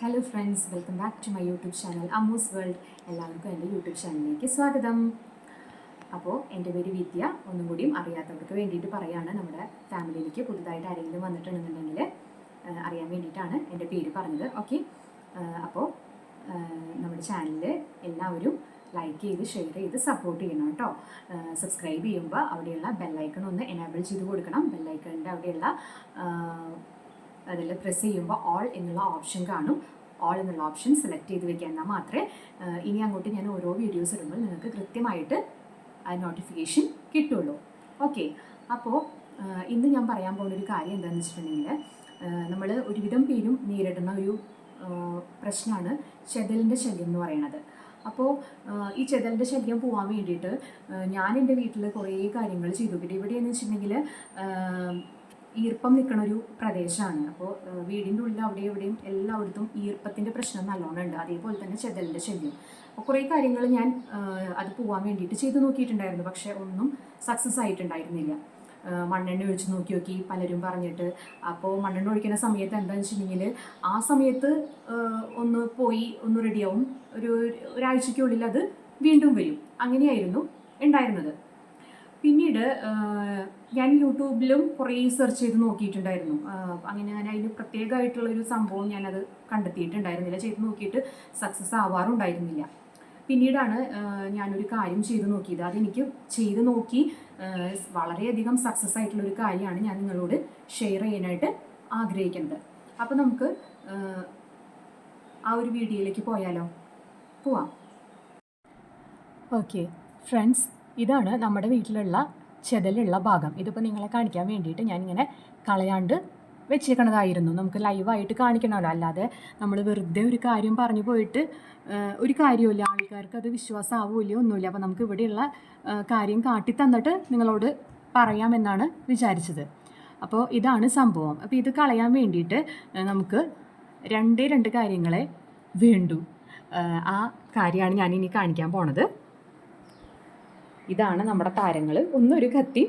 Hello friends welcome back to my YouTube channel Amuse World എല്ലാവർക്കും എന്റെ YouTube ചാനലിലേക്ക് സ്വാഗതം. അപ്പോൾ എന്റെ പേര് വിദ്യ. ഒന്നും കൂടിയും അറിയാത്തവർക്ക് വേണ്ടിയിട്ട് പറയാണ്. നമ്മുടെ ഫാമിലിയിലേക്ക് പുതുതായിട്ട് ആരെങ്കിലും വന്നിട്ടുണ്ടെന്നുണ്ടെങ്കിൽ അറിയാൻ വേണ്ടിയിട്ടാണ് എന്റെ പേര് പറഞ്ഞത്. ഓക്കെ അപ്പോൾ നമ്മുടെ ചാനലിൽ എല്ലാവരും ലൈക്ക് ചെയ്ത് ഷെയർ ചെയ്ത് സപ്പോർട്ട് ചെയ്യണം കേട്ടോ. സബ്സ്ക്രൈബ് ചെയ്യുമ്പോൾ അവിടെയുള്ള ബെല്ലൈക്കൺ ഒന്ന് എനേബിൾ ചെയ്ത് കൊടുക്കണം. ബെല്ലൈക്കണിന്റെ അവിടെയുള്ള അതിൽ പ്രസ് ചെയ്യുമ്പോൾ ഓൾ എന്നുള്ള ഓപ്ഷൻ കാണും. ഓൾ എന്നുള്ള ഓപ്ഷൻ സെലക്ട് ചെയ്ത് വെക്കുക എന്നാൽ മാത്രമേ ഇനി അങ്ങോട്ട് ഞാൻ ഓരോ വീഡിയോസ് ഇടുമ്പോൾ നിങ്ങൾക്ക് കൃത്യമായിട്ട് ആ നോട്ടിഫിക്കേഷൻ കിട്ടുള്ളൂ. ഓക്കെ അപ്പോൾ ഇന്ന് ഞാൻ പറയാൻ പോകുന്ന ഒരു കാര്യം എന്താണെന്ന് വെച്ചിട്ടുണ്ടെങ്കിൽ നമ്മൾ ഒരുവിധം പേരും നേരിടുന്ന ഒരു പ്രശ്നമാണ് ചെതലിന്റെ ശല്യം എന്ന് പറയുന്നത്. അപ്പോൾ ഈ ചെതലിന്റെ ശല്യം പോകാൻ വേണ്ടിയിട്ട് ഞാൻ എന്റെ വീട്ടിൽ കുറേ കാര്യങ്ങൾ ചെയ്തു. പിന്നെ ഇവിടെയെന്ന് വെച്ചിട്ടുണ്ടെങ്കിൽ ഈർപ്പം നിൽക്കുന്ന ഒരു പ്രദേശമാണ്. അപ്പോൾ വീടിന്റെ ഉള്ളിൽ അവിടെ എവിടെയും എല്ലായിടത്തും ഈർപ്പത്തിന്റെ പ്രശ്നം നല്ലോണം ഉണ്ട് അതേപോലെ തന്നെ ചെതലിന്റെ ശല്യം. അപ്പോൾ കുറേ കാര്യങ്ങൾ ഞാൻ അത് പോകാൻ വേണ്ടിയിട്ട് ചെയ്തു നോക്കിയിട്ടുണ്ടായിരുന്നു. പക്ഷേ ഒന്നും സക്സസ് ആയിട്ടുണ്ടായിരുന്നില്ല. മണ്ണെണ്ണ ഒഴിച്ച് നോക്കി നോക്കി പലരും പറഞ്ഞിട്ട് അപ്പോൾ മണ്ണെണ്ണ ഒഴിക്കുന്ന സമയത്ത് എന്താണെന്ന് വെച്ചിട്ടുണ്ടെങ്കിൽ ആ സമയത്ത് ഒന്ന് പോയി ഒന്ന് റെഡിയാവും ഒരു ഒരാഴ്ചയ്ക്കുള്ളിൽ അത് വീണ്ടും വരും. അങ്ങനെയായിരുന്നു ഉണ്ടായിരുന്നത്. പിന്നീട് ഞാൻ യൂട്യൂബിലും കുറേ സെർച്ച് ചെയ്ത് നോക്കിയിട്ടുണ്ടായിരുന്നു. അങ്ങനെ ഞാൻ അതിന് പ്രത്യേകമായിട്ടുള്ളൊരു സംഭവം ഞാനത് കണ്ടെത്തിയിട്ടുണ്ടായിരുന്നില്ല. ചെയ്ത് നോക്കിയിട്ട് സക്സസ് ആവാറുണ്ടായിരുന്നില്ല. പിന്നീടാണ് ഞാനൊരു കാര്യം ചെയ്ത് നോക്കിയത്. അതെനിക്ക് ചെയ്ത് നോക്കി വളരെയധികം സക്സസ് ആയിട്ടുള്ള ഒരു കാര്യമാണ് ഞാൻ നിങ്ങളോട് ഷെയർ ചെയ്യാനായിട്ട് ആഗ്രഹിക്കുന്നത്. അപ്പോൾ നമുക്ക് ആ ഒരു വീഡിയോയിലേക്ക് പോയാലോ? പോവാം. ഓക്കെ ഫ്രണ്ട്സ് ഇതാണ് നമ്മുടെ വീട്ടിലുള്ള ചെതലുള്ള ഭാഗം. ഇതിപ്പോൾ നിങ്ങളെ കാണിക്കാൻ വേണ്ടിയിട്ട് ഞാനിങ്ങനെ കളയാണ്ട് വെച്ചേക്കണതായിരുന്നു. നമുക്ക് ലൈവായിട്ട് കാണിക്കണമല്ലോ. അല്ലാതെ നമ്മൾ വെറുതെ ഒരു കാര്യം പറഞ്ഞു പോയിട്ട് ഒരു കാര്യമില്ല ആൾക്കാർക്ക് അത് വിശ്വാസമാവില്ല ഒന്നുമില്ല. അപ്പോൾ നമുക്ക് ഇവിടെയുള്ള കാര്യം കാട്ടി തന്നിട്ട് നിങ്ങളോട് പറയാമെന്നാണ് വിചാരിച്ചത്. അപ്പോൾ ഇതാണ് സംഭവം. അപ്പോൾ ഇത് കളയാൻ വേണ്ടിയിട്ട് നമുക്ക് രണ്ടേ രണ്ട് കാര്യങ്ങളെ വേണ്ടു. ആ, കാര്യമാണ് ഞാനിനി കാണിക്കാൻ പോണത്. ഇതാണ് നമ്മുടെ താരങ്ങൾ ഒന്നൊരു കത്തി.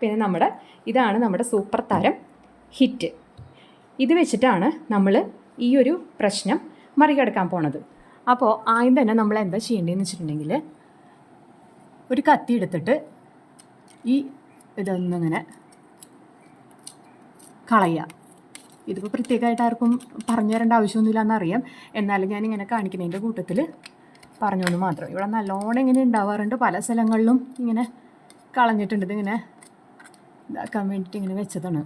പിന്നെ നമ്മുടെ ഇതാണ് നമ്മുടെ സൂപ്പർ താരം ഹിറ്റ്. ഇത് വെച്ചിട്ടാണ് നമ്മൾ ഈ ഒരു പ്രശ്നം മറികടക്കാൻ പോണത്. അപ്പോൾ ആദ്യം തന്നെ നമ്മൾ എന്താ ചെയ്യേണ്ടതെന്ന് വെച്ചിട്ടുണ്ടെങ്കിൽ ഒരു കത്തി എടുത്തിട്ട് ഈ ഇതൊന്നിങ്ങനെ കളയുക ഇതിപ്പോൾ പ്രത്യേകമായിട്ട് ആർക്കും പറഞ്ഞു തരേണ്ട ആവശ്യമൊന്നുമില്ല എന്നറിയാം എന്നാലും ഞാനിങ്ങനെ കാണിക്കുന്നതിന്റെ കൂട്ടത്തിൽ പറഞ്ഞോന്ന് മാത്രം. ഇവിടെ നല്ലോണം ഇങ്ങനെ ഉണ്ടാവാറുണ്ട്. പല സ്ഥലങ്ങളിലും ഇങ്ങനെ കളഞ്ഞിട്ടുണ്ട്. ഇതിങ്ങനെ ഇതാക്കാൻ വേണ്ടിയിട്ട് ഇങ്ങനെ വെച്ചതാണ്.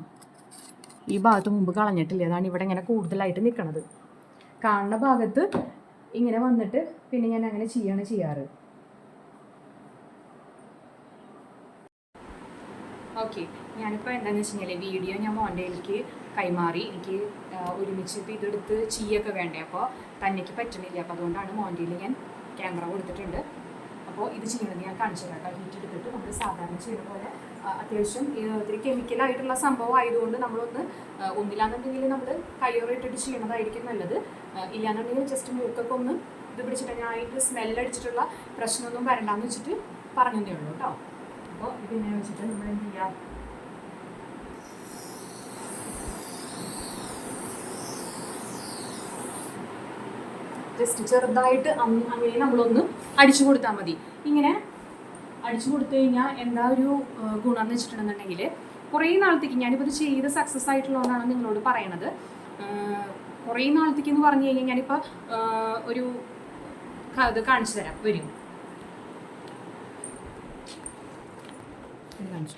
ഈ ഭാഗത്ത് മുമ്പ് കളഞ്ഞിട്ടില്ല. അതാണ് ഇവിടെ ഇങ്ങനെ കൂടുതലായിട്ട് നിൽക്കണത് കാണുന്ന ഭാഗത്ത് ഇങ്ങനെ വന്നിട്ട് പിന്നെ ഞാൻ അങ്ങനെ ചെയ്യാണ് ചെയ്യാറ്. ഓക്കെ. ഞാനിപ്പോൾ എന്താണെന്ന് വെച്ച് കഴിഞ്ഞാൽ വീഡിയോ ഞാൻ മോന്റെയിലേക്ക് കൈമാറി. എനിക്ക് ഒരുമിച്ച് ഇപ്പോൾ ഇതെടുത്ത് ചെയ്യൊക്കെ വേണ്ടേ? അപ്പോൾ തന്നെക്ക് പറ്റുന്നില്ല. അപ്പോൾ അതുകൊണ്ടാണ് മോന്റെ ഞാൻ ക്യാമറ കൊടുത്തിട്ടുണ്ട്. അപ്പോൾ ഇത് ചെയ്യണത് ഞാൻ കാണിച്ചു തരാം. ഹീറ്റ് എടുത്തിട്ട് നമ്മൾ സാധാരണ ചെയ്യുന്ന പോലെ അത്യാവശ്യം ഒത്തിരി കെമിക്കലായിട്ടുള്ള സംഭവം ആയതുകൊണ്ട് നമ്മളൊന്ന് ഒന്നില്ലാന്നുണ്ടെങ്കിൽ നമ്മൾ കയ്യോറിട്ടിട്ട് ചെയ്യണതായിരിക്കും നല്ലത്. ഇല്ലാന്നുണ്ടെങ്കിൽ ജസ്റ്റ് മൂക്കൊക്കെ ഒന്ന് ഇത് പിടിച്ചിട്ട് ഞാൻ അതിന്റെ സ്മെല്ലടിച്ചിട്ടുള്ള പ്രശ്നമൊന്നും വരണ്ടാന്ന് വെച്ചിട്ട് പറഞ്ഞതേ ഉള്ളൂ കേട്ടോ. അപ്പോൾ ഇതിനെ വെച്ചിട്ട് നമ്മൾ എന്ത് ചെയ്യുക ജസ്റ്റ് ചെറുതായിട്ട് അങ് അങ്ങനെ നമ്മളൊന്ന് അടിച്ചു കൊടുത്താൽ മതി. ഇങ്ങനെ അടിച്ചു കൊടുത്തു കഴിഞ്ഞാൽ എന്താ ഒരു ഗുണമെന്ന് വെച്ചിട്ടുണ്ടെന്നുണ്ടെങ്കിൽ കുറേ നാളത്തേക്ക് ഞാനിപ്പോൾ ഇത് ചെയ്ത് സക്സസ് ആയിട്ടുള്ളതാണ് നിങ്ങളോട് പറയണത്. കുറേ നാളത്തേക്ക് എന്ന് പറഞ്ഞു കഴിഞ്ഞാൽ ഞാനിപ്പോൾ ഒരു ഇത് കാണിച്ചു തരാം. വരും. കാണിച്ചു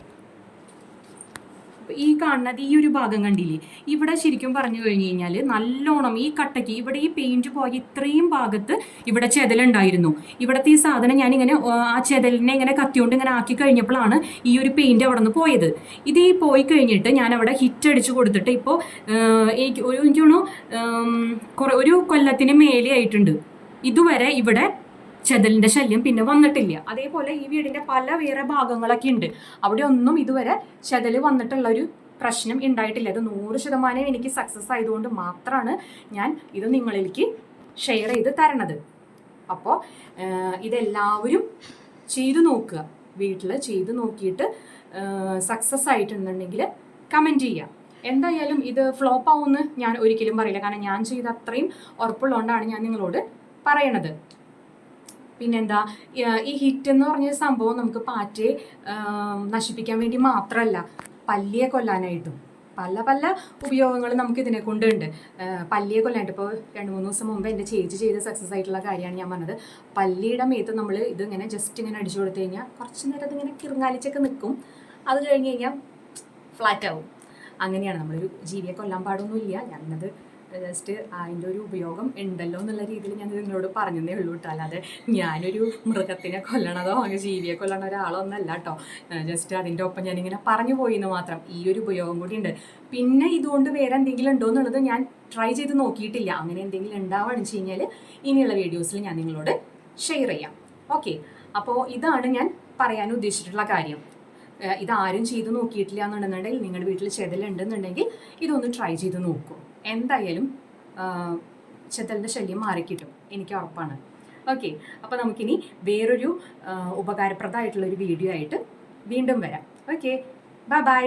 ഈ കാണുന്നത് ഈ ഒരു ഭാഗം കണ്ടില്ലേ? ഇവിടെ ശരിക്കും പറഞ്ഞു കഴിഞ്ഞു കഴിഞ്ഞാൽ നല്ലോണം ഈ കട്ടയ്ക്ക് ഇവിടെ ഈ പെയിന്റ് പോയ ഇത്രയും ഭാഗത്ത് ഇവിടെ ചെതലുണ്ടായിരുന്നു. ഇവിടുത്തെ ഈ സാധനം ഞാൻ ഇങ്ങനെ ആ ചെതലിനെ ഇങ്ങനെ കത്തിയോണ്ട് ഇങ്ങനെ ആക്കി കഴിഞ്ഞപ്പോഴാണ് ഈ ഒരു പെയിന്റ് അവിടെ നിന്ന് പോയത്. ഇത് ഈ പോയി കഴിഞ്ഞിട്ട് ഞാൻ അവിടെ ഹിറ്റ് അടിച്ചു കൊടുത്തിട്ട് ഇപ്പോൾ എനിക്ക് ഒരു എനിക്ക് തോന്നുന്നു ഒരു കൊല്ലത്തിന് മേലെ ആയിട്ടുണ്ട് ഇതുവരെ ഇവിടെ ചെതലിന്റെ ശല്യം പിന്നെ വന്നിട്ടില്ല. അതേപോലെ ഈ വീടിന്റെ പല വേറെ ഭാഗങ്ങളൊക്കെ ഉണ്ട്. അവിടെ ഒന്നും ഇതുവരെ ചെതൽ വന്നിട്ടുള്ള ഒരു പ്രശ്നം ഉണ്ടായിട്ടില്ല. അത് നൂറ് ശതമാനം എനിക്ക് സക്സസ് ആയതുകൊണ്ട് മാത്രമാണ് ഞാൻ ഇത് നിങ്ങളിലേക്ക് ഷെയർ ചെയ്ത് തരണത്. അപ്പോൾ ഇതെല്ലാവരും ചെയ്തു നോക്കുക. വീട്ടിൽ ചെയ്തു നോക്കിയിട്ട് സക്സസ് ആയിട്ടുണ്ടെങ്കിൽ കമന്റ് ചെയ്യുക. എന്തായാലും ഇത് ഫ്ലോപ്പ് ആവുമെന്ന് ഞാൻ ഒരിക്കലും പറയില്ല. കാരണം ഞാൻ ചെയ്ത അത്രയും ഉറപ്പുള്ളതുകൊണ്ടാണ് ഞാൻ നിങ്ങളോട് പറയണത്. പിന്നെന്താ ഈ- ഹിറ്റ് എന്ന് പറഞ്ഞ സംഭവം നമുക്ക് പാറ്റയെ നശിപ്പിക്കാൻ വേണ്ടി മാത്രമല്ല പല്ലിയെ കൊല്ലാനായിട്ടും പല പല ഉപയോഗങ്ങൾ നമുക്ക് ഇതിനെ കൊണ്ടുണ്ട് പല്ലിയെ കൊല്ലാനായിട്ട് ഇപ്പോൾ രണ്ട് മൂന്ന് ദിവസം മുമ്പ് എന്റെ ചേച്ചി ചെയ്ത് സക്സസ് ആയിട്ടുള്ള കാര്യമാണ് ഞാൻ പറഞ്ഞത്. പല്ലിയുടെ മേത്ത് നമ്മൾ ഇതിങ്ങനെ ജസ്റ്റ് ഇങ്ങനെ അടിച്ചു കൊടുത്തു കഴിഞ്ഞാൽ കുറച്ച് നേരം അതിങ്ങനെ കിറങ്ങാലിച്ചൊക്കെ നിൽക്കും അത് കഴിഞ്ഞ് കഴിഞ്ഞാൽ ഫ്ലാറ്റ് ആവും. അങ്ങനെയാണ് നമ്മളൊരു ജീവിയെ കൊല്ലാൻ പാടൊന്നുമില്ല. ഞാനത് ജസ്റ്റ് അതിന്റെ ഒരു ഉപയോഗം ഉണ്ടല്ലോ എന്നുള്ള രീതിയിൽ ഞാൻ നിങ്ങളോട് പറഞ്ഞതേ ഉള്ളൂ കേട്ടോ. അല്ലാതെ ഞാനൊരു മൃഗത്തിനെ കൊല്ലണതോ അങ്ങനെ ജീവിയെ കൊല്ലണ ഒരാളോ ഒന്നല്ല കേട്ടോ ജസ്റ്റ് അതിന്റെ ഒപ്പം ഞാനിങ്ങനെ പറഞ്ഞു പോയി എന്ന് മാത്രം. ഈ ഒരു ഉപയോഗം കൂടി ഉണ്ട്. പിന്നെ ഇതുകൊണ്ട് വേറെ എന്തെങ്കിലും ഉണ്ടോ എന്നുള്ളത് ഞാൻ ട്രൈ ചെയ്ത് നോക്കിയിട്ടില്ല. അങ്ങനെ എന്തെങ്കിലും ഉണ്ടാവുകയാണെന്ന് വെച്ച് കഴിഞ്ഞാൽ ഇനിയുള്ള വീഡിയോസിൽ ഞാൻ നിങ്ങളോട് ഷെയർ ചെയ്യാം. ഓക്കെ അപ്പോൾ ഇതാണ് ഞാൻ പറയാൻ ഉദ്ദേശിച്ചിട്ടുള്ള കാര്യം. ഇതാരും ചെയ്ത് നോക്കിയിട്ടില്ല എന്നുണ്ടെന്നുണ്ടെങ്കിൽ നിങ്ങളുടെ വീട്ടിൽ ചെതലുണ്ടെന്നുണ്ടെങ്കിൽ ഇതൊന്ന് ട്രൈ ചെയ്ത് നോക്കൂ. എന്തായാലും ചെത്തലിന്റെ ശല്യം മാറിക്കിട്ടും. എനിക്ക് ഉറപ്പാണ്. ഓക്കെ. അപ്പോൾ നമുക്കിനി വേറൊരു ഉപകാരപ്രദമായിട്ടുള്ളൊരു വീഡിയോ ആയിട്ട് വീണ്ടും വരാം. ഓക്കെ. Bye bye.